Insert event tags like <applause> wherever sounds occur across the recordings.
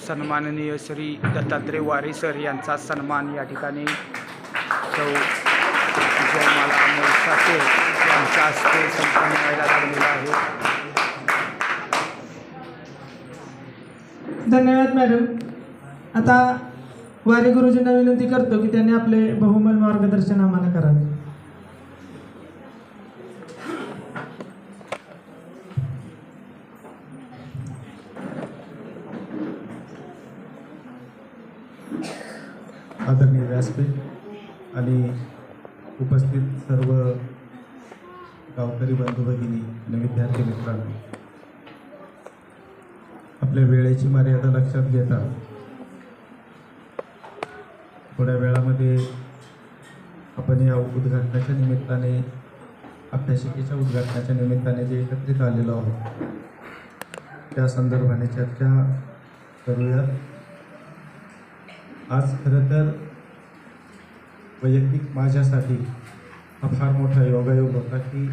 सन्माननीय श्री दत्तात्रय वारे सर यांचा सन्मान या ठिकाणी सौ जयमाला मोसाटे यांच्या हस्ते संपन्न व्हायला लागलेला आहे. धन्यवाद मॅडम. आता वारे गुरुजींना विनंती करतो की त्यांनी आपले बहुमल मार्गदर्शन आम्हाला करावे. व्यासपीठ आणि उपस्थित सर्व गावकरी बंधू भगिनी आणि विद्यार्थी मित्रांनो आपल्या वेळेची मर्यादा लक्षात घेता थोड्या वेळामध्ये आपण या उद्घाटनाच्या निमित्ताने अभ्यासिकेच्या उद्घाटनाच्या निमित्ताने जे एकत्रित आलेलो आहोत त्या संदर्भाने चर्चा करूया. आज खरं तर वैयक्तिक माझ्यासाठी हा फार मोठा योगायोग होता की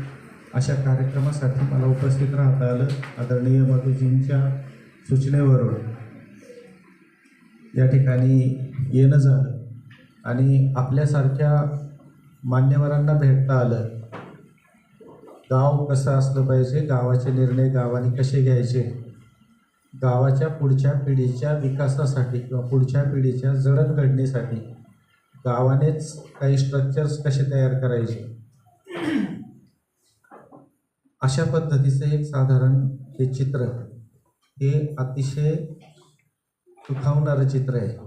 अशा कार्यक्रमासाठी मला उपस्थित राहता आलं. आदरणीय मधुजींच्या सूचनेवरून या ठिकाणी येणं झालं आणि आपल्यासारख्या मान्यवरांना भेटता आलं. गाव कसं असलं पाहिजे गावाचे निर्णय गावाने कसे घ्यायचे? गावाच्या पुढच्या पिढीच्या विकासासाठी किंवा पुढच्या पिढीच्या जडणघडणीसाठी गावानेच काही स्ट्रक्चर्स कसे तयार करायचे? अशा पद्धतीचं एक साधारण हे चित्र हे अतिशय सुखावणारं चित्र आहे.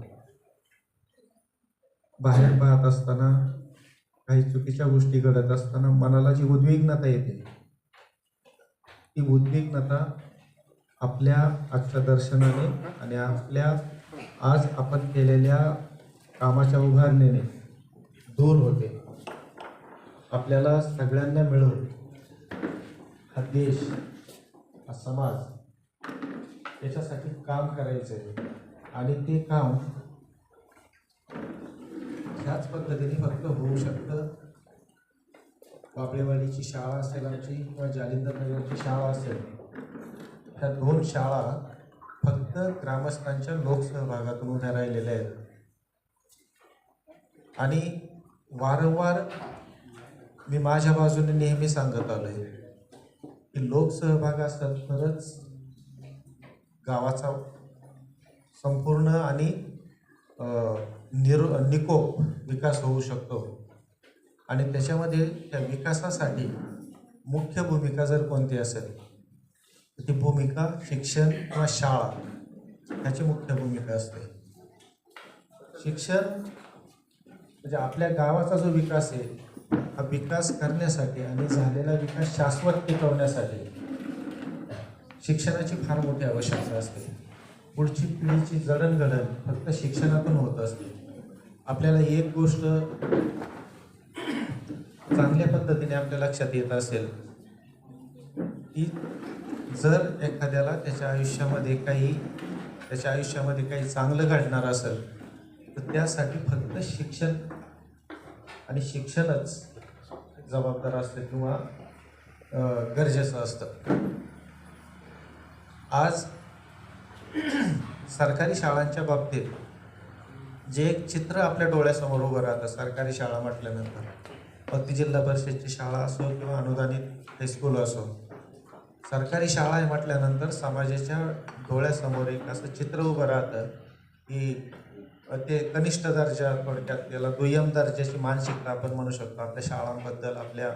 बाहेर पाहत असताना काही चुकीच्या गोष्टी घडत असताना मनाला जी उद्विग्नता येते ती उद्विग्नता आपल्या आजच्या दर्शनाने आणि आपल्या आज आपण केलेल्या कामाच्या उभारणीने दूर होते. आपल्याला सगळ्यांना मिळून हा देश हा समाज याच्यासाठी काम करायचं आहे आणि ते काम ह्याच पद्धतीने फक्त होऊ शकतं. बाबळेवाडीची शाळा असेल आमची किंवा जालिंदर नगरची शाळा असेल ह्या दोन शाळा फक्त ग्रामस्थांच्या लोकसहभागातून उभ्या राहिलेल्या आहेत. आणि वारंवार मी माझ्या बाजूने नेहमी सांगत आलो आहे की लोकसहभाग असतात तरच गावाचा संपूर्ण आणि अ, निर निकोप विकास होऊ शकतो. आणि त्याच्यामध्ये त्या विकासासाठी मुख्य भूमिका जर कोणती असेल तर ती भूमिका शिक्षण किंवा शाळा ह्याची मुख्य भूमिका असते. शिक्षण म्हणजे आपल्या गावाचा जो विकास आहे हा विकास करण्यासाठी आणि झालेला विकास शाश्वत टिकवण्यासाठी शिक्षणाची फार मोठी आवश्यकता असते. पुढची पिढीची जडणघडण फक्त शिक्षणातून होत असते. आपल्याला एक गोष्ट चांगल्या पद्धतीने आपल्या लक्षात येत असेल की जर एखाद्याला त्याच्या आयुष्यामध्ये काही त्याच्या आयुष्यामध्ये काही चांगलं घडणार असेल तर त्यासाठी फक्त शिक्षण आणि शिक्षणच जबाबदार असतं किंवा गरजेचं असतं. आज सरकारी शाळांच्या बाबतीत जे एक चित्र आपल्या डोळ्यासमोर उभं राहतं सरकारी शाळा म्हटल्यानंतर मग ती जिल्हा परिषदची शाळा असो किंवा अनुदानित हायस्कूल असो सरकारी शाळा आहे म्हटल्यानंतर समाजाच्या डोळ्यासमोर एक असं चित्र उभं राहतं की ते कनिष्ठ दर्जा थोडक्यात त्याला दुय्यम दर्जाची मानसिकता आपण म्हणू शकतो. आपल्या शाळांबद्दल आपल्या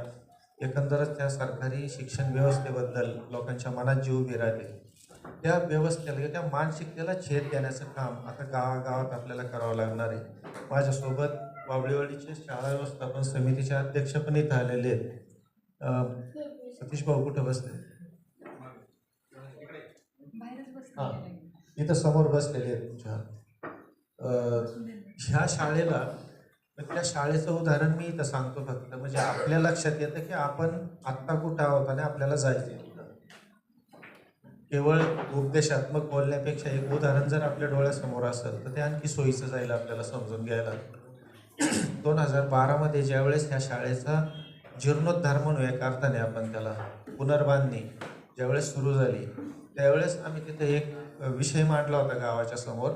एकंदरच त्या सरकारी शिक्षण व्यवस्थेबद्दल लोकांच्या मनात जी उभी राहते त्या व्यवस्थेला किंवा त्या मानसिकतेला छेद देण्याचं काम आता गावागावात आपल्याला करावं लागणार आहे. माझ्यासोबत बाबळेवाडीचे शाळा व्यवस्थापन समितीचे अध्यक्ष पण इथं आलेले आहेत. सतीश भाऊ कुठं बसले? हां. इथं समोर बसलेले आहेत तुमच्या. ह्या शाळेला त्या शाळेचं उदाहरण मी इथं सांगतो फक्त. म्हणजे आपल्या लक्षात येतं की आपण आत्ता कुठं आहोत आणि आपल्याला जायचं केवळ उपदेशात्मक बोलण्यापेक्षा एक उदाहरण जर आपल्या डोळ्यासमोर असेल तर ते आणखी सोयीचं जाईल आपल्याला समजून घ्यायला. <clears throat> दोन हजार बारामध्ये ज्यावेळेस ह्या शाळेचा जीर्णोद्धार म्हणू एका अर्थाने आपण त्याला पुनर्बांधणी ज्यावेळेस सुरू झाली त्यावेळेस आम्ही तिथे एक विषय मांडला होता गावाच्या समोर.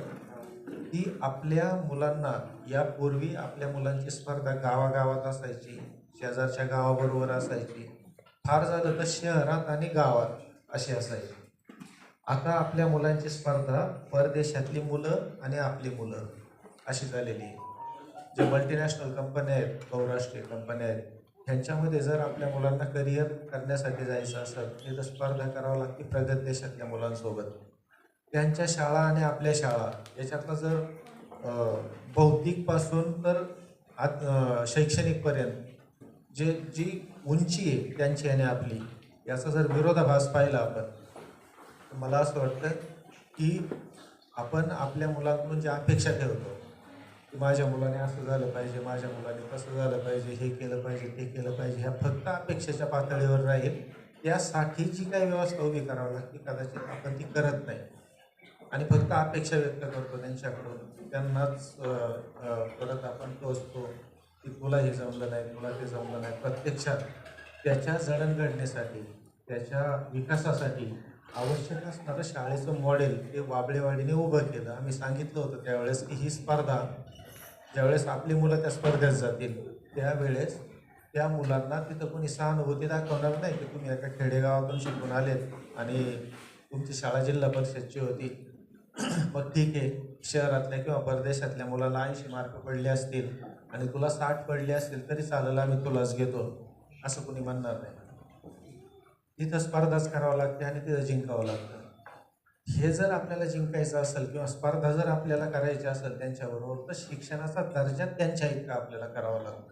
की आपल्या मुलांना यापूर्वी आपल्या मुलांची स्पर्धा गावागावात असायची शेजारच्या गावाबरोबर असायची. फार झालं तर शहरात आणि गावात अशी असायची. आता आपल्या मुलांची स्पर्धा परदेशातली मुलं आणि आपली मुलं अशी झालेली आहे. जे मल्टीनॅशनल कंपन्या आहेत बहुराष्ट्रीय कंपन्या आहेत ह्यांच्यामध्ये जर आपल्या मुलांना करिअर करण्यासाठी जायचं असेल तर स्पर्धा करावं लागते प्रगत देशातल्या मुलांसोबत. त्यांच्या शाळा आणि आपल्या शाळा. याच्यातला जर बौद्धिकपासून तर आत शैक्षणिकपर्यंत जे जी उंची आहे त्यांची आणि आपली याचा जर विरोधाभास पाहिला आपण तर मला असं वाटतं की आपण आपल्या मुलांकडून ज्या अपेक्षा ठेवतो की माझ्या मुलाने असं झालं पाहिजे माझ्या मुलाने कसं झालं पाहिजे हे केलं पाहिजे ते केलं पाहिजे ह्या फक्त अपेक्षेच्या पातळीवर राहील त्यासाठी जी काही व्यवस्था उभी करावी लागते कदाचित आपण ती करत नाही. आणि फक्त अपेक्षा व्यक्त करतो त्यांच्याकडून. त्यांनाच परत आपण टोचतो की तुला हे जमलं नाही तुला ते जमलं नाही. प्रत्यक्षात त्याच्या जडणघडणीसाठी त्याच्या विकासासाठी आवश्यक असणारं शाळेचं मॉडेल ते वाबळेवाडीने उभं केलं. आम्ही सांगितलं होतं त्यावेळेस की ही स्पर्धा ज्यावेळेस आपली मुलं त्या स्पर्धेत जातील त्यावेळेस त्या मुलांना तिथं कोणी सहानुभूती दाखवणार नाही की तुम्ही एका खेडेगावातून शिकून आलेत आणि तुमची शाळा जिल्हा परिषदची होती. <clears throat> मग ठीक आहे शहरातल्या किंवा परदेशातल्या मुलाला ऐंशी मार्क पडले असतील आणि तुला साठ पडले असतील तरी चालेल आम्ही तुलाच घेतो. असं कोणी म्हणणार नाही. तिथं स्पर्धाच करावं लागते आणि तिथं जिंकावं लागतं. हे जर आपल्याला जिंकायचं असेल किंवा स्पर्धा जर आपल्याला करायची असेल त्यांच्याबरोबर तर शिक्षणाचा दर्जा त्यांच्या इतका आपल्याला करावा लागतो.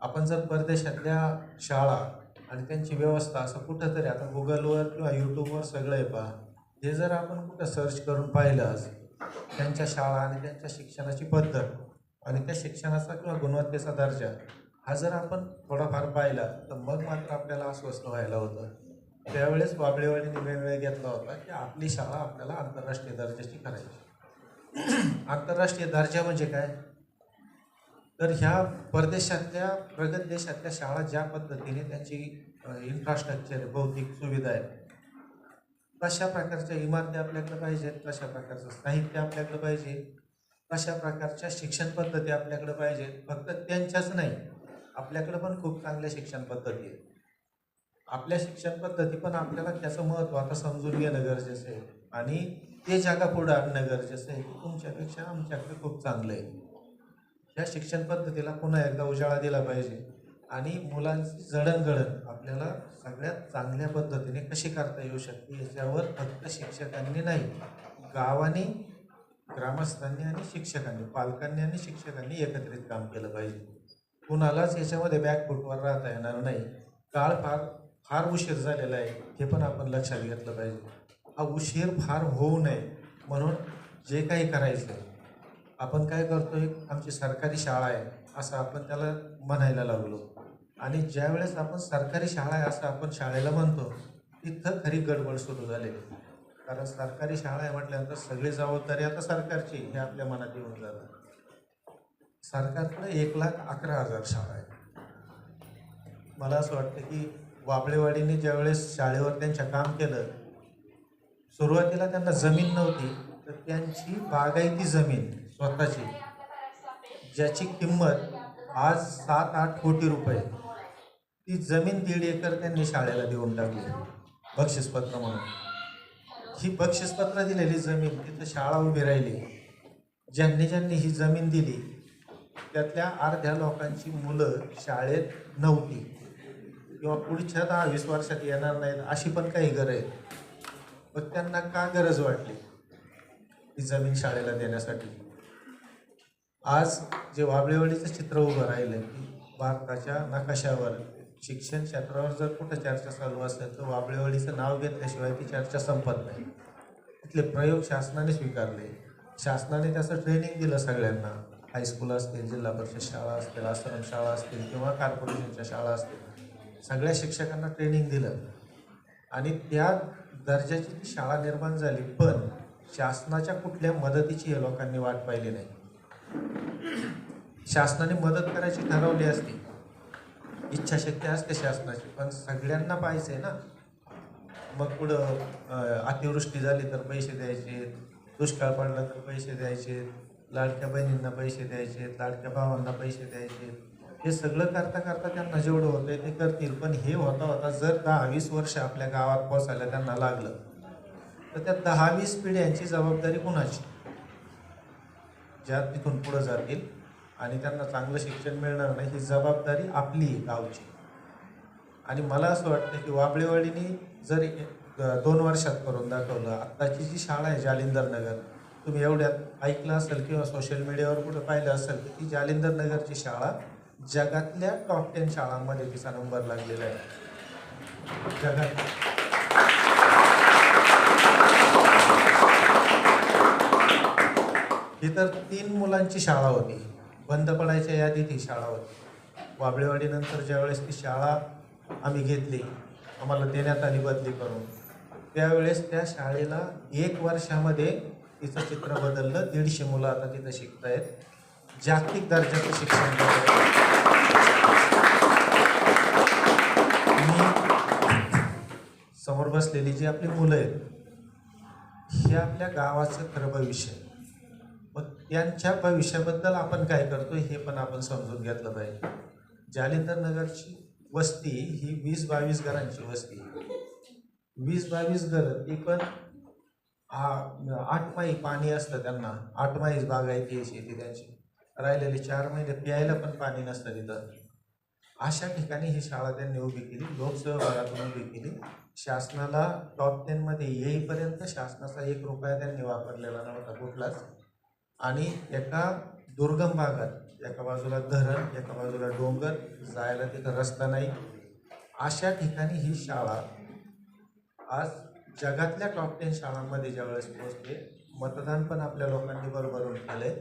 आपण जर परदेशातल्या शाळा आणि त्यांची व्यवस्था असं कुठंतरी आता गुगलवर किंवा यूट्यूबवर सगळं आहे पहा. हे जर आपण कुठं सर्च करून पाहिलं त्यांच्या शाळा आणि त्यांच्या शिक्षणाची पद्धत आणि त्या शिक्षणाचा किंवा गुणवत्तेचा दर्जा हा जर आपण थोडाफार पाहिला तर मग मात्र आपल्याला अस्वस्थ व्हायला होतं. त्यावेळेस बाबळेवाडीने निर्णय घेतला होता की आपली शाळा आपल्याला आंतरराष्ट्रीय दर्जाची करायची. <clears throat> आंतरराष्ट्रीय दर्जा म्हणजे काय? तर ह्या परदेशातल्या प्रगत देशातल्या शाळा ज्या पद्धतीने त्यांची इन्फ्रास्ट्रक्चर भौतिक सुविधा आहे कशा प्रकारच्या इमारती आपल्याकडे पाहिजेत? कशा प्रकारचं साहित्य आपल्याकडे पाहिजे? कशा प्रकारच्या शिक्षण पद्धती आपल्याकडे पाहिजेत? फक्त त्यांच्याच नाही आपल्याकडे पण खूप चांगल्या शिक्षण पद्धती आहेत. आपल्या शिक्षण पद्धती पण आपल्याला त्याचं महत्त्व आता समजून घेणं गरजेचं आहे. आणि ते जागा पुढं आणणं गरजेचं आहे की तुमच्यापेक्षा आमच्याकडे खूप चांगलं आहे. ह्या शिक्षण पद्धतीला पुन्हा एकदा उजाळा दिला पाहिजे. आणि मुलांची जडणघडण आपल्याला सगळ्यात चांगल्या पद्धतीने कशी करता येऊ शकते याच्यावर फक्त शिक्षकांनी नाही गावाने ग्रामस्थांनी आणि शिक्षकांनी पालकांनी आणि शिक्षकांनी एकत्रित काम केलं पाहिजे. कुणालाच याच्यामध्ये बॅकफुटवर राहता येणार नाही. काळ फार फार उशीर झालेला आहे हे पण आपण लक्षात घेतलं पाहिजे. हा उशीर फार होऊ नये म्हणून जे काही करायचं आपण काय करतो एक आमची सरकारी शाळा आहे असं आपण त्याला म्हणायला लागलो आणि ज्यावेळेस आपण सरकारी शाळा आहे असं आपण शाळेला म्हणतो तिथं खरी गडबड सुरू झालेली कारण सरकारी शाळा आहे म्हटल्यानंतर सगळी जबाबदारी आता सरकारची हे आपल्या मनात येऊन जातं. सरकारकडे एक लाख अकरा हजार शाळा आहे मला असं वाटतं की वाबळेवाडीने ज्यावेळेस शाळेवर त्यांच्या काम केलं सुरुवातीला त्यांना जमीन नव्हती तर त्यांची बागायती जमीन स्वतःची ज्याची किंमत आज सात आठ कोटी रुपये ती जमीन दीड एकर त्यांनी शाळेला देऊन टाकली. बक्षीसपत्र म्हणून. ही बक्षीसपत्र दिलेली जमीन तिथं शाळा उभी राहिली. ज्यांनी ज्यांनी ही जमीन दिली त्यातल्या अर्ध्या लोकांची मुलं शाळेत नव्हती. किंवा पुढच्या दहा वीस वर्षात येणार नाहीत अशी पण काही गरज आहे. मग त्यांना का गरज वाटली? ही जमीन शाळेला देण्यासाठी. आज जे वाबळेवाडीचं चित्र उभं राहिलं की भारताच्या नकाशावर शिक्षण क्षेत्रावर जर कुठं चर्चा चालू असेल तर वाबळेवाडीचं नाव घेतल्याशिवाय ती चर्चा संपत नाही. तिथले प्रयोग शासनाने स्वीकारले. शासनाने त्याचं ट्रेनिंग दिलं सगळ्यांना. हायस्कूल असतील जिल्हा परिषद शाळा असतील आश्रम शाळा असतील किंवा कॉर्पोरेशनच्या शाळा असतील सगळ्या शिक्षकांना ट्रेनिंग दिलं. आणि त्या दर्जाची ती शाळा निर्माण झाली पण शासनाच्या कुठल्या मदतीची या लोकांनी वाट पाहिली नाही. शासनाने मदत करायची ठरवली असती. इच्छाशक्ती असते शासनाची पण सगळ्यांना पाहिजे ना. मग पुढं अतिवृष्टी झाली तर पैसे द्यायचे दुष्काळ पडला तर पैसे द्यायचे लाडक्या बहिणींना पैसे द्यायचे लाडक्या भावांना पैसे द्यायचे. हे सगळं करता करता त्यांना जेवढं होतंय ते करतील. पण हे होता होता जर दहा वीस वर्ष आपल्या गावात पोचायला त्यांना लागलं तर त्या दहा वीस पिढ्यांची जबाबदारी कुणाची? ज्या तिथून पुढं जातील आणि त्यांना चांगलं शिक्षण मिळणार नाही ही जबाबदारी आपली आहे गावची. आणि मला असं वाटतं की वाबळेवाडीने जर दोन वर्षात करून दाखवलं आत्ताची जी शाळा आहे जालिंदर नगर तुम्ही एवढ्यात ऐकलं असेल किंवा सोशल मीडियावर कुठं पाहिलं असेल की ती जालिंदर नगरची शाळा जगातल्या टॉप टेन शाळांमध्ये तिचा नंबर लागलेला आहे. जगात. ही तर तीन मुलांची शाळा होती. बंद पडायच्या यादीत ही शाळा होती. वाबळेवाडीनंतर ज्यावेळेस ती शाळा आम्ही घेतली आम्हाला देण्यात आली बदली करून त्यावेळेस त्या शाळेला एक वर्षामध्ये तिचं चित्र बदललं. दीडशे मुलं आता तिथं शिकतायत. जागतिक दर्जाचं शिक्षण मी समोर बसलेली जी आपली मुलं आहेत हे आपल्या गावाचं खरं भविष्य आहे. यांच्या त्यांच्या भविष्याबद्दल आपण काय करतो हे पण आपण समजून घेतलं पाहिजे. जालिंदर नगरची वस्ती ही वीस बावीस घरांची वस्ती वीस बावीस घरं ती पण आठ माही पाणी असतं त्यांना. आठ माहीच बागायती आहे शेती त्यांची. राहिलेले चार महिने प्यायला पण पाणी नसतं तिथं. अशा ठिकाणी ही शाळा त्यांनी उभी केली लोकसहभागातून उभी केली. शासनाला टॉप टेनमध्ये येईपर्यंत शासनाचा एक रुपया त्यांनी वापरलेला नव्हता कुठलाच. आणि एका दुर्गम भागात एका बाजूला धरण एका बाजूला डोंगर जायला तिथं रस्ता नाही. अशा ठिकाणी ही शाळा आज जगातल्या टॉप टेन शाळांमध्ये ज्यावेळेस पोहोचते मतदान पण आपल्या लोकांनी बरोबरून केलंय.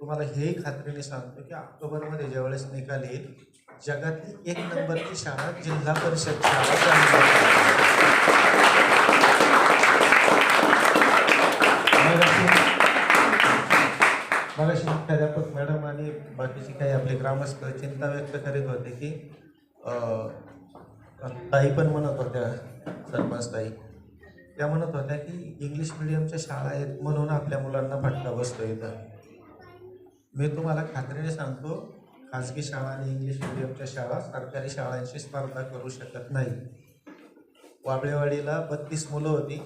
तुम्हाला हेही खात्रीने सांगतो की ऑक्टोबरमध्ये ज्यावेळेस निकाल येईल जगातली एक नंबरची शाळा जिल्हा परिषद शाळा. मगाशी प्राध्यापक मॅडम आणि बाकीचे काही आपले ग्रामस्थ चिंता व्यक्त करीत होते की ताई पण म्हणत होत्या सरपंच ताई. त्या म्हणत होत्या की इंग्लिश मिडियमच्या शाळा आहेत म्हणून आपल्या मुलांना फटका बसतो इथं. मी तुम्हाला खात्रीने सांगतो खाजगी शाळा आणि इंग्लिश मिडियमच्या शाळा सरकारी शाळांशी स्पर्धा करू शकत नाही. वाबळेवाडीला बत्तीस मुलं होती.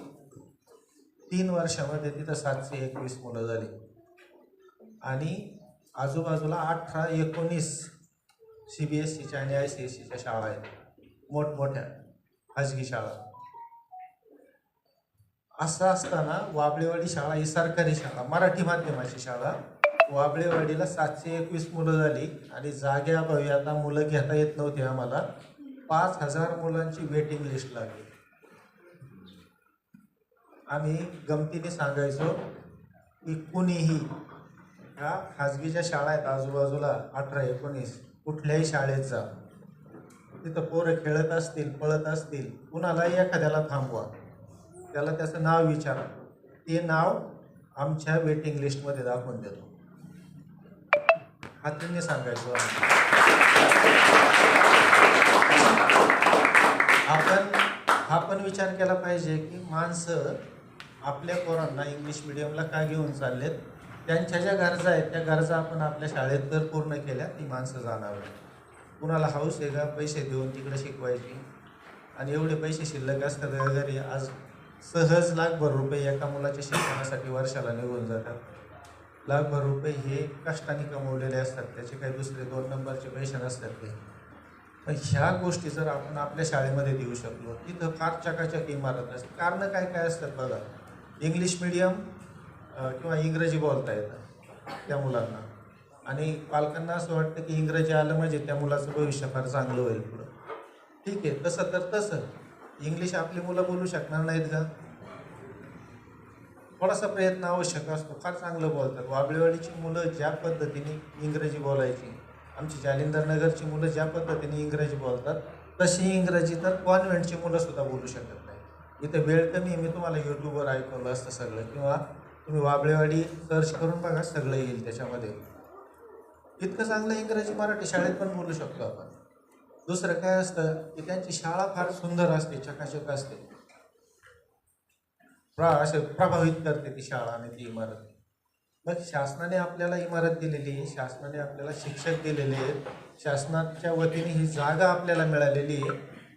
तीन वर्षामध्ये तिथं सातशे एकवीस मुलं झाली. आणि आजूबाजूला अठरा एकोणीस सी बी एस सीच्या आणि आय सी एस सीच्या शाळा आहेत. मोठमोठ्या खाजगी शाळा. असं असताना वाबळेवाडी शाळा ही सरकारी शाळा मराठी माध्यमाची शाळा. वाबळेवाडीला सातशे एकवीस मुलं झाली आणि जाग्याभावी आता मुलं घेता येत नव्हती आम्हाला. पाच हजार मुलांची वेटिंग लिस्ट लागली. आम्ही गमतीने सांगायचो की कुणीही ह्या खाजगी ज्या शाळा आहेत आजूबाजूला अठरा एकोणीस. कुठल्याही शाळेत जा. तिथं पोरं खेळत असतील पळत असतील कुणालाही एखाद्याला थांबवा. त्याला त्याचं नाव विचारा. ते नाव आमच्या वेटिंग लिस्टमध्ये दाखवून देतो. हातीने सांगायचो आपण हा पण विचार केला पाहिजे की माणसं आपल्या पोरांना इंग्लिश मिडियमला का घेऊन चाललेत? त्यांच्या ज्या गरजा आहेत त्या गरजा आपण आपल्या शाळेत जर पूर्ण केल्या ती माणसं जाणार कुणाला हाऊस आहे का पैसे देऊन तिकडे शिकवायची. आणि एवढे पैसे शिल्लक असतात घरी आज सहज लाखभर रुपये एका मुलाच्या शिक्षणासाठी वर्षाला निघून जातात. लाखभर रुपये हे कष्टाने कमवलेले असतात त्याचे काही दुसरे दोन नंबरचे पैसे नसतात ते. पण ह्या गोष्टी जर आपण आपल्या शाळेमध्ये देऊ शकलो तिथं फार चकाचक इमारत असते. कारणं काय काय असतात बघा. इंग्लिश मिडियम किंवा इंग्रजी बोलता येतं त्या मुलांना. आणि पालकांना असं वाटतं की इंग्रजी आलं म्हणजे त्या मुलाचं भविष्य फार चांगलं होईल पुढं. ठीक आहे तसं तर तसं. इंग्लिश आपली मुलं बोलू शकणार नाहीत का? थोडासा प्रयत्न आवश्यक असतो. फार चांगलं बोलतात. वाबळेवाडीची मुलं ज्या पद्धतीने इंग्रजी बोलायची आमची जालिंदर नगरची मुलं ज्या पद्धतीने इंग्रजी बोलतात तशी इंग्रजी तर कॉन्व्हेंटची मुलंसुद्धा बोलू शकत नाही इथं वेळ कमी मी तुम्हाला यूट्यूबवर ऐकवलं असतं सगळं. किंवा तुम्ही वाबळेवाडी सर्च करून बघा सगळं येईल त्याच्यामध्ये. इतकं चांगलं इंग्रजी मराठी शाळेत पण बोलू शकतो आपण. दुसरं काय असतं की त्यांची शाळा फार सुंदर असते चकाचक असते. प्रा असे प्रभावित करते ती शाळा आणि ती इमारत. मग शासनाने आपल्याला इमारत दिलेली आहे शासनाने आपल्याला शिक्षक दिलेले आहेत शासनाच्या वतीने ही जागा आपल्याला मिळालेली आहे.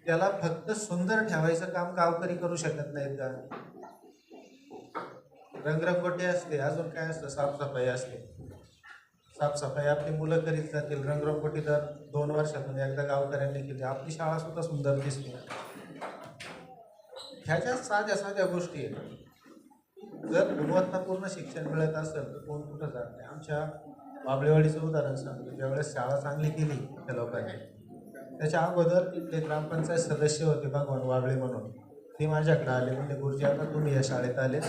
त्याला फक्त सुंदर ठेवायचं काम गावकरी करू शकत नाहीत का? रंगरंगोटी असते अजून काय असतं? साफसफाई असते. साफसफाई आपली मुलं करीत जातील. रंगरंगोटी दर दोन वर्षातून एकदा गावकऱ्यांनी केली. आपली शाळा सुद्धा सुंदर दिसते. ह्या ज्या साध्या साध्या गोष्टी आहेत. जर गुणवत्तापूर्ण शिक्षण मिळत असेल तर कोण कुठं जात नाही. आमच्या बाबळेवाडीचं उदाहरण सांगतो. ज्यावेळेस शाळा चांगली केली त्या लोकांनी त्याच्या अगोदर ते ग्रामपंचायत सदस्य होते भगवान वाबळे म्हणून. ते माझ्याकडे आले. म्हणजे गुरुजी आता तुम्ही या शाळेत आले.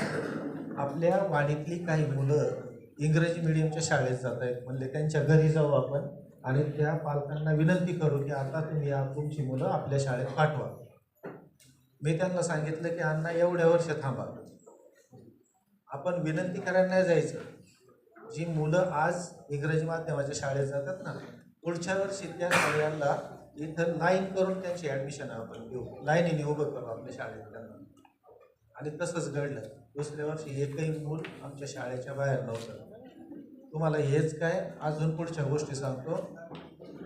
आपल्या वाडीतली काही मुलं इंग्रजी मिडियमच्या शाळेत जात आहेत. म्हणले त्यांच्या घरी जाऊ आपण आणि त्या पालकांना विनंती करू की आता तुम्ही या तुमची मुलं आपल्या शाळेत पाठवा. मी त्यांना सांगितलं की अण्णा एवढ्या वर्ष थांबा. आपण विनंती करायला नाही जायचं. जी मुलं आज इंग्रजी माध्यमाच्या शाळेत जातात ना पुढच्या वर्षी त्या सगळ्यांना इथं लाईन करून त्यांची ॲडमिशन आपण घेऊ. लाईनीने उभं करू आपल्या शाळेत त्यांना. आणि तसंच घडलं. दुसऱ्या वर्षी एकही मूल आमच्या शाळेच्या बाहेर नव्हतं. तुम्हाला हेच काय? अजून पुढच्या गोष्टी सांगतो.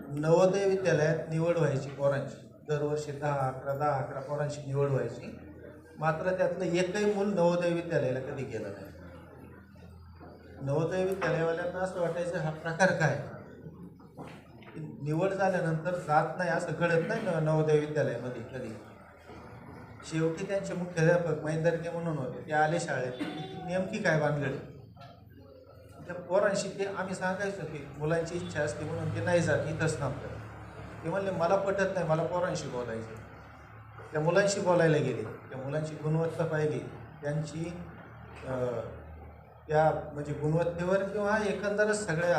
नवोदय विद्यालयात निवड व्हायची पोरांची. दरवर्षी दहा अकरा दहा अकरा पोरांची निवड व्हायची. मात्र त्यातलं एकही मूल नवोदय विद्यालयाला कधी गेलं नाही. नवोदय विद्यालयवाल्यांना असं वाटायचं हा प्रकार काय? निवड झाल्यानंतर जात नाही असं घडत नाही नवोदय विद्यालयामध्ये कधी? शेवटी त्यांचे मुख्याध्यापक मैंदर्गे म्हणून होते. ते आले शाळेत. नेमकी काय भानगड? त्या पोरांशी ते आम्ही सांगायचो की मुलांची इच्छा असते म्हणून ते नाही जात इथंच थांबतात. ते म्हणले मला पटत नाही मला पोरांशी बोलायचं त्या मुलांशी बोलायला गेले. त्या मुलांची गुणवत्ता पाहिली. त्यांची त्या म्हणजे गुणवत्तेवर किंवा एकंदरच सगळ्या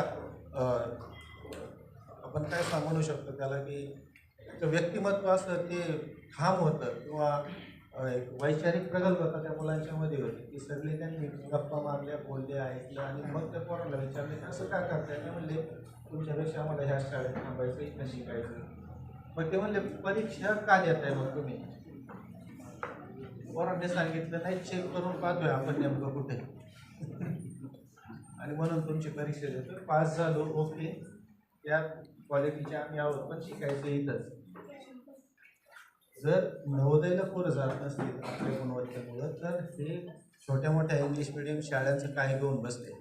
आपण काय सांगू शकतो त्याला की व्यक्तिमत्व असं ते ठाम होतं किंवा एक वैचारिक प्रगल्भता त्या मुलांच्यामध्ये होती. ती सगळी त्यांनी गप्पा मारल्या बोलल्या ऐकल्या आणि मग त्या पोराला विचारले असं का करताय? ते म्हणले तुमच्यापेक्षा आम्हाला ह्या शाळेत थांबायचं इथं शिकायचं मग ते म्हणले परीक्षा का देत आहे मग तुम्ही? पोरांनी सांगितलं नाही चेक करून पाहतोय आपण नेमकं कुठे. आणि म्हणून तुमची परीक्षा देतो. पास झालो ओके. त्या क्वालिटीचे आम्ही आहोत पण शिकायचं इथंच. जर नवोदयला पोरं जात नसतील आपल्या गुणवत्तेमुळं तर हे छोट्या मोठ्या इंग्लिश मिडियम शाळांचं काय घेऊन बसले.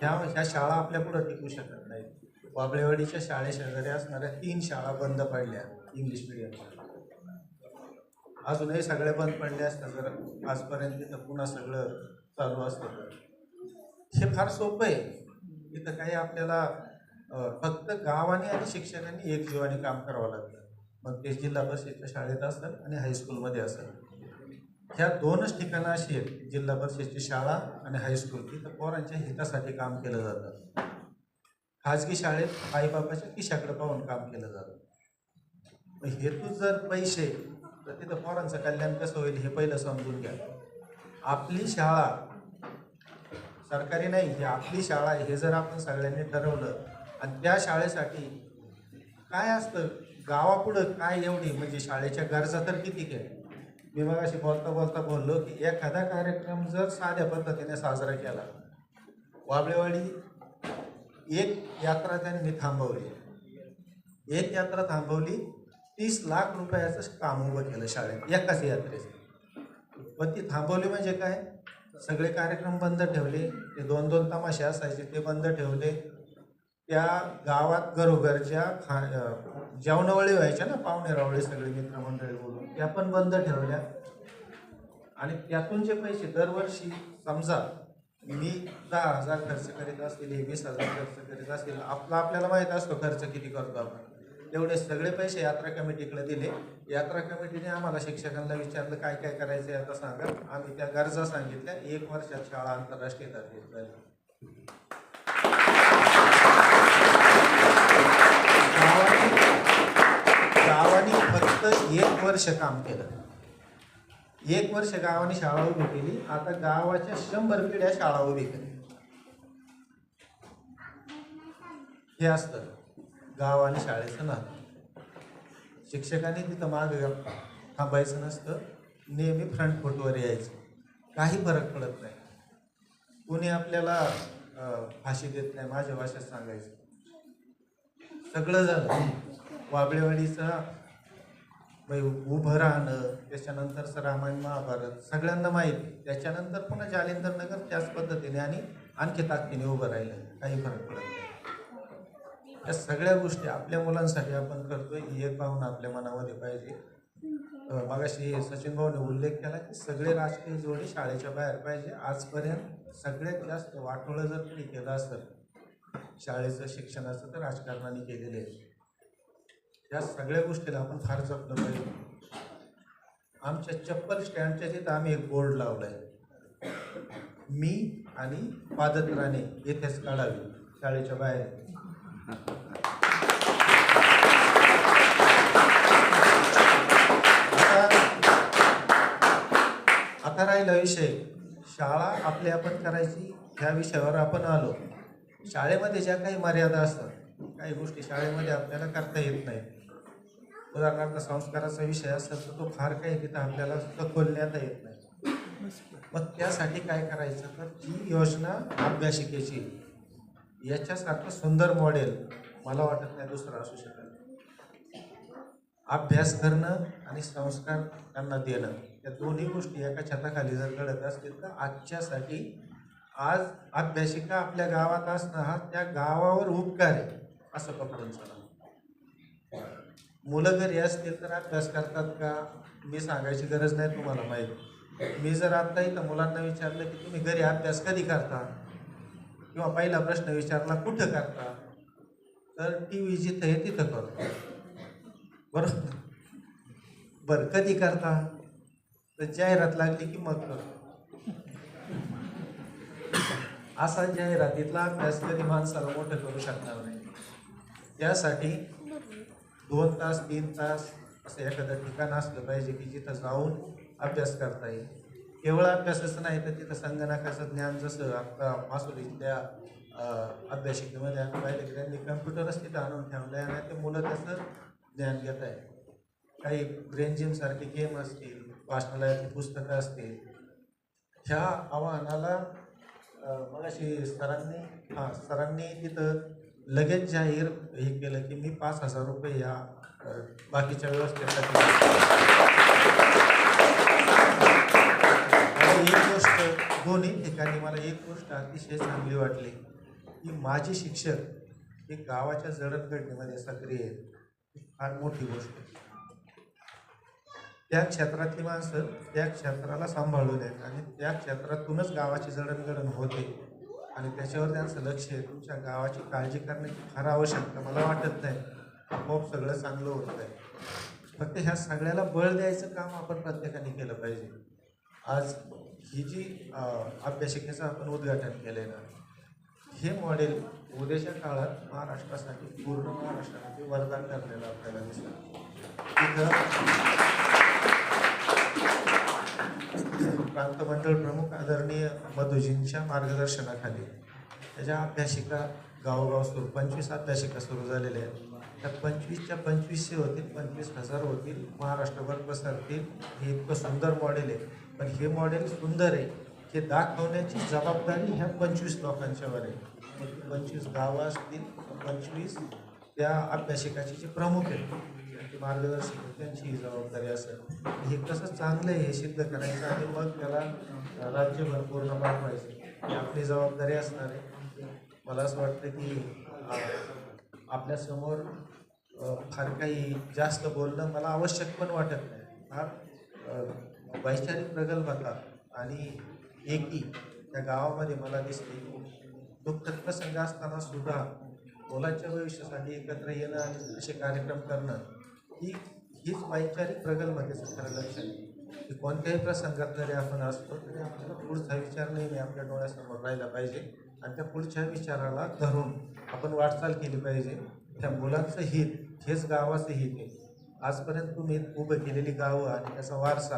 ह्या ह्या शाळा आपल्या पुढं टिकू शकत नाहीत. वाबळेवाडीच्या शाळेशेजारी असणाऱ्या तीन शाळा बंद पडल्या इंग्लिश मिडियमच्या अजूनही सगळ्या बंद पडल्या असतात जर. आजपर्यंत तिथं पुन्हा सगळं चालू असतं. हे फार सोपं आहे. इथं काही आपल्याला फक्त गावाने आणि शिक्षकांनी एक जीवाने काम करावं लागतं. मग ते जिल्हा परिषदच्या शाळेत असेल आणि हायस्कूलमध्ये असेल. ह्या दोनच ठिकाणं अशी आहेत जिल्हा परिषदची शाळा आणि हायस्कूल तिथं पोरांच्या हितासाठी काम केलं जातं. खाजगी शाळेत आईबापाच्या खिशाकडे पाहून काम केलं जातं. मग हेतू जर पैसे तर तिथं पोरांचं कल्याण कसं होईल हे पहिलं समजून घ्या. आपली शाळा सरकारी नाही ही आपली शाळा आहे हे जर आपण सगळ्यांनी ठरवलं आणि त्या शाळेसाठी काय असतं? गावापुढं काय एवढी? म्हणजे शाळेच्या गरजा तर किती काय? मी मग अशी बोलता बोलता बोललो की एखादा कार्यक्रम जर साध्या पद्धतीने साजरा केला वाबळेवाडी एक यात्रा त्यांनी थांबवली. एक यात्रा थांबवली तीस लाख रुपयाचं काम उभं केलं शाळेत एकाच यात्रेचं. पण ती थांबवली म्हणजे काय? सगळे कार्यक्रम बंद ठेवले ते दोन दोन तमाशे असायचे ते बंद ठेवले. त्या गावात घरोघरच्या खा जेवणावळी व्हायच्या ना पाहुणेरावळी सगळे मित्रमंडळी बोलून त्या पण बंद ठेवल्या. आणि त्यातून जे पैसे दरवर्षी समजा मी दहा हजार खर्च करीत असतील हे वीस हजार खर्च करीत असतील आपला आपल्याला माहीत असतो खर्च किती करतो आपण. तेवढे सगळे पैसे यात्रा कमिटीकडे दिले. यात्रा कमिटीने आम्हाला शिक्षकांना विचारलं काय काय करायचं आहे आता सांगा. आम्ही त्या गरजा सांगितल्या. एक वर्षात शाळा आंतरराष्ट्रीय दर्जेत झाली एक वर्ष काम केलं. एक वर्ष गावाने शाळा उभी केली. आता गावाच्या शंभर पिढ्या शाळा उभी केली हे असतं. गाव आणि शाळेचं नातं. शिक्षकांनी तिथं माग थांबायचं नसतं. नेहमी फ्रंट फुटवर यायचं. काही फरक पडत नाही. कोणी आपल्याला फाशी देत नाही माझ्या भाषेत सांगायचं. सगळं झालं. वाबळेवाडीचा म्हणजे उभं राहणं त्याच्यानंतर रामायण महाभारत सगळ्यांना माहिती. त्याच्यानंतर पुन्हा जालिंदर नगर त्याच पद्धतीने आणि आणखी ताकदीने उभं राहिलं. काही फरक पडत नाही. या सगळ्या गोष्टी आपल्या मुलांसाठी आपण करतोय ही एक भावना आपल्या मनामध्ये पाहिजे. मगाशी सचिन भाऊने उल्लेख केला की सगळे राजकीय जोडे शाळेच्या बाहेर पाहिजे. आजपर्यंत सगळ्यात जास्त वाटोळं जर कोणी केलं असेल शाळेचं शिक्षणाचं तर राजकारणाने केलेलं आहे. या सगळ्या गोष्टीला आपण फार जपलं पाहिजे. आमच्या चप्पल स्टँडच्या तिथं आम्ही एक बोर्ड लावलाय. मी आणि पादत्राणे येथेच काढावी शाळेच्या बाहेर. आता राहिला विषय. शाळा आपली आपण करायची ह्या विषयावर आपण आलो. शाळेमध्ये ज्या काही मर्यादा असतात काही गोष्टी शाळेमध्ये आपल्याला करता येत नाही उदाहरणार्थ संस्काराचा विषय असेल तर तो फार काही तिथं आपल्याला खोलण्यात येत नाही. मग त्यासाठी काय करायचं तर ती योजना अभ्यासिकेची याच्यासारखं सुंदर मॉडेल मला वाटत नाही दुसरं असू शकत. अभ्यास करणं आणि संस्कार त्यांना देणं या दोन्ही गोष्टी एका छताखाली जर घडत असतील तर आजच्यासाठी आज अभ्यासिका आपल्या गावात असणं हा त्या गावावर उपकार आहे असं पकडून चला मुलं घरी असतील तर अभ्यास करतात का? मी सांगायची गरज नाही तुम्हाला माहीत. मी जर आत्ता इथं मुलांना विचारलं की तुम्ही घरी अभ्यास कधी करता? किंवा पहिला प्रश्न विचारला कुठं करता? तर टी व्ही जिथं आहे तिथं करतो. बरोबर? बरं कधी करता? तर जाहिरात लागली की मग करतो. असा जाहिरातीतला अभ्यास कधी माणसाला मोठं करू शकणार नाही. त्यासाठी दोन तास तीन तास असं एखादं ठिकाण असलं पाहिजे की जिथं जाऊन अभ्यास करता येईल. केवळ अभ्यासाचं नाही तर तिथं संगणकाचं ज्ञान जसं आता मासुरीतल्या अं, अभ्यासिकेमध्ये आम्ही पाहिलं की त्यांनी कम्प्युटरच तिथं आणून ठेवलं आहे आणि ते मुलं त्याचं ज्ञान घेत आहे काही ब्रेन जिमसारखे गेम असतील वाचनालयाची पुस्तकं असतील ह्या आव्हानाला अं, मगाशी सरांनी हां सरांनी तिथं लगेच जाहीर हे केलं की मी पाच हजार रुपये या बाकीच्या व्यवस्थेसाठी एक गोष्ट दोन्ही ठिकाणी मला एक गोष्ट अतिशय चांगली वाटली की माझे शिक्षक हे गावाच्या जडणघडणीमध्ये सक्रिय आहेत. ही फार मोठी गोष्ट आहे. त्या क्षेत्रातली माणसं त्या क्षेत्राला सांभाळून आहेत आणि त्या क्षेत्रातूनच गावाची जडणघडण होते. आणि त्याच्यावर त्यांचं लक्ष आहे. तुमच्या गावाची काळजी करण्याची फार आवश्यकता मला वाटत नाही. आपोआप सगळं चांगलं होत आहे. फक्त ह्या सगळ्याला बळ द्यायचं काम आपण प्रत्येकाने केलं पाहिजे. आज ही जी अभ्यासिकेचं आपण उद्घाटन केलं आहे ना हे मॉडेल उद्याच्या काळात महाराष्ट्रासाठी पूर्ण महाराष्ट्रासाठी वरदान ठरलेलं आपल्याला दिसतं तिथं प्रांतमंडळ प्रमुख आदरणीय मधुजींच्या मार्गदर्शनाखाली त्याच्या अभ्यासिका गावोगाव सुरू पंचवीस अभ्यासिका सुरू झालेल्या आहेत. त्या पंचवीसच्या पंचवीसशे होतील पंचवीस हजार होतील महाराष्ट्रभर पसरतील. हे इतकं सुंदर मॉडेल आहे. पण हे मॉडेल सुंदर आहे हे दाखवण्याची जबाबदारी ह्या पंचवीस लोकांच्यावर आहे. पंचवीस गावं असतील पंचवीस त्या अभ्यासिकाचे जे प्रमुख आहेत त्यांचे मार्गदर्शक त्यांची ही जबाबदारी असेल. हे कसं चांगलं आहे हे सिद्ध करायचं आणि मग त्याला राज्यभर पूर्ण पाठवायचं ही आपली जबाबदारी असणार आहे. मला असं वाटतं की आपल्यासमोर फार काही जास्त बोलणं मला आवश्यक पण वाटत नाही. फार वैचारिक प्रगल्भता आणि एकी त्या गावामध्ये मला दिसते दुःखद प्रसंग असताना सुद्धा मुलांच्या भविष्यासाठी एकत्र येणं आणि असे कार्यक्रम करणं ही हीच वैचारिक प्रगल्भ खरं लक्षात की कोणत्याही प्रसंगात जरी आपण असतो तरी आपल्याला पुढचा विचार नेहमी आपल्या डोळ्यासमोर राहिला पाहिजे आणि त्या पुढच्या विचाराला धरून आपण वाटचाल केली पाहिजे. त्या मुलांचं हित हेच गावाचं हित आहे. आजपर्यंत तुम्ही उभं केलेली गावं आणि त्याचा वारसा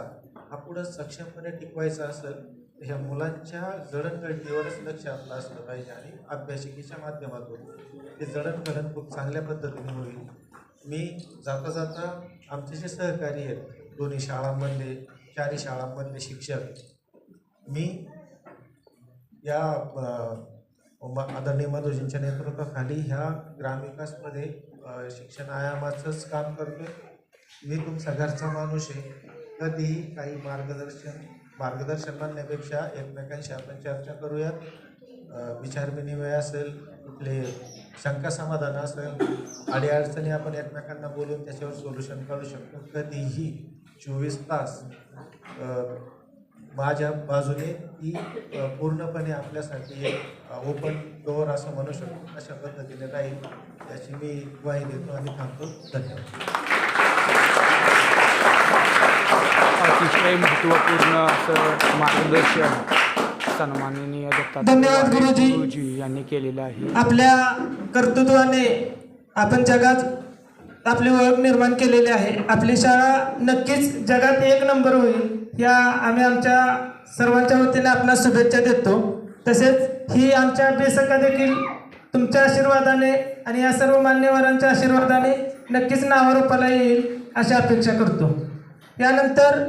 हा पुढं सक्षमपणे टिकवायचा असेल तर ह्या मुलांच्या जडणघडणीवरच लक्ष आपलं असलं पाहिजे आणि अभ्यासिकेच्या माध्यमातून. ते जडणघडण खूप चांगल्या पद्धतीने होईल. मी जाता जाता आमचे जे सहकारी आहेत दोन्ही शाळांमधले चारही शाळांमधले शिक्षक मी या आदरणीय मधुजींच्या नेतृत्वाखाली ह्या ग्रामविकासमध्ये शिक्षण आयामाचंच काम करतोय. मी तुमचा घरचा माणूस आहे. कधीही काही मार्गदर्शन मार्गदर्शन मानण्यापेक्षा एकमेकांशी आपण चर्चा करूयात. विचारविनिमय असेल कुठले शंका समाधान असेल अडीअडचणी आपण एकमेकांना बोलून त्याच्यावर सोल्युशन काढू शकतो. कधीही चोवीस तास माझ्या बाजूने ती पूर्णपणे आपल्यासाठी एक ओपन डोअर असं म्हणू शकतो. अशा पद्धतीने राहील याची मी ग्वाही देतो आणि थांबतो. धन्यवाद. अतिशय महत्त्वपूर्ण असं मार्गदर्शन. सन्माननीय धन्यवाद गुरुजी. गुरुजी यांनी केलेलं आहे. आपल्या कर्तृत्वाने आपण जगात आपली ओळख निर्माण केलेली आहे. आपली शाळा नक्कीच जगात एक नंबर होईल या आम्ही आमच्या सर्वांच्या वतीने आपणास शुभेच्छा देतो. तसेच ही आमच्या बेसका देखील तुमच्या आशीर्वादाने आणि या सर्व मान्यवरांच्या आशीर्वादाने नक्कीच नावारूपाला येईल अशी अपेक्षा करतो. यानंतर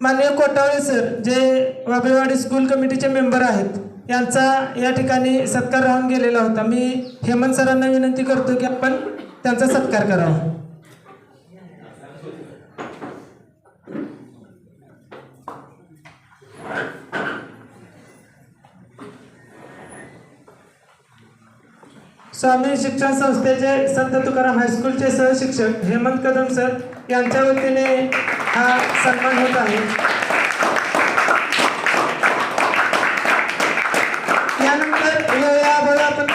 माननीय कोटावळे सर जे वाबेवाडी स्कूल कमिटीचे मेंबर आहेत यांचा या ठिकाणी सत्कार राहून गेलेला होता. मी हेमंत सरांना विनंती करतो की आपण त्यांचा सत्कार करावा. स्वामी शिक्षण संस्थेचे संत तुकाराम हायस्कूलचे सहशिक्षक हेमंत कदम सर यांच्या वतीने हा सन्मान होत आहे. यानंतर आपण